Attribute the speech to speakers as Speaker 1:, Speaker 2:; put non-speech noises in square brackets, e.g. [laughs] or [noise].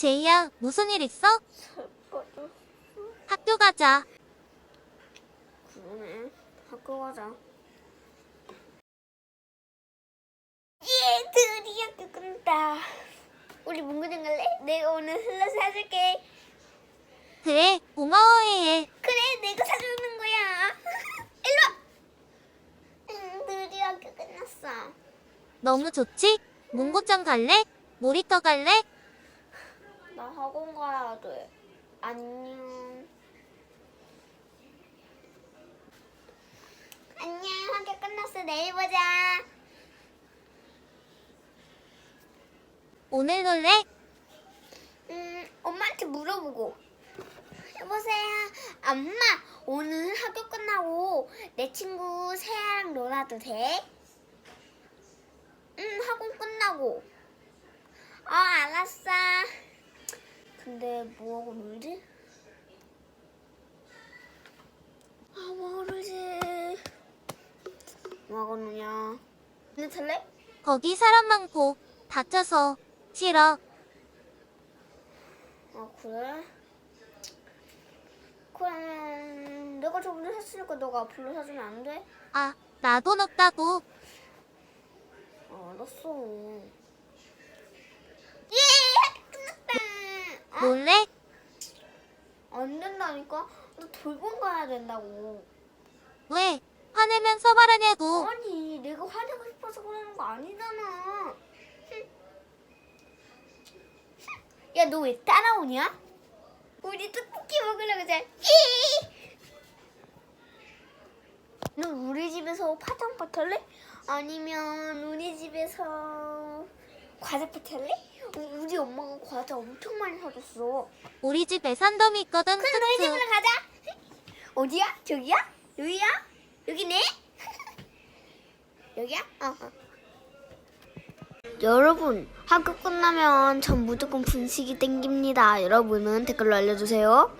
Speaker 1: 제이야, 무슨 일 있어? 학교 가자.
Speaker 2: 그러네. 학교 가자. 예, 드디어 학교 끝났다. 우리 문구점 갈래? 내가 오늘 슬러 사줄게.
Speaker 1: 그래, 고마워 해.
Speaker 2: 그래, 내가 사주는 거야. [laughs] 일로 와. 응, 드디어 학교 끝났어.
Speaker 1: 너무 좋지? 문고장 갈래? 놀이터 갈래?
Speaker 2: 나 학원 가야 돼. 안녕. 안녕, 학교 끝났어. 내일 보자.
Speaker 1: 오늘 놀래?
Speaker 2: 음, 엄마한테 물어보고. 여보세요. 엄마, 오늘 학교 끝나고 내 친구 세아랑 놀아도 돼? 응, 학원 끝나고. 어, 알았어. 근데 뭐하고 놀지? 아, 뭐하고 놀지? 뭐하고 노냐? 근데 탈래?
Speaker 1: 거기 사람 많고 다쳐서 싫어.
Speaker 2: 아, 그래? 그러면 내가 저번에 샀으니까 너가 앞으로 사주면 안 돼?
Speaker 1: 아, 나돈 없다고.
Speaker 2: 아, 알았어. 예!
Speaker 1: 놀래?
Speaker 2: 안 된다니까? 너 돌봄 가야 된다고.
Speaker 1: 왜? 화내면 서 말하냐고.
Speaker 2: 아니, 내가 화내고 싶어서 그러는 거 아니잖아. [laughs] 야, 너 왜 따라오냐? 우리 떡볶이 먹으러 가자. 이! 너 우리 집에서 파장 파티 할래? 아니면 우리 집에서 과자 파티 할래? 우- 우리 엄마가 과자 엄청 많이 사줬어.
Speaker 1: 우리 집에 산더미 있거든.
Speaker 2: 그럼 너희. 집으로 가자. 어디야? 저기야? 여기야? 여기네? [laughs] 여기야? 어, 어. 여러분, 학교 끝나면 전 무조건 분식이 땡깁니다. 여러분은 댓글로 알려주세요.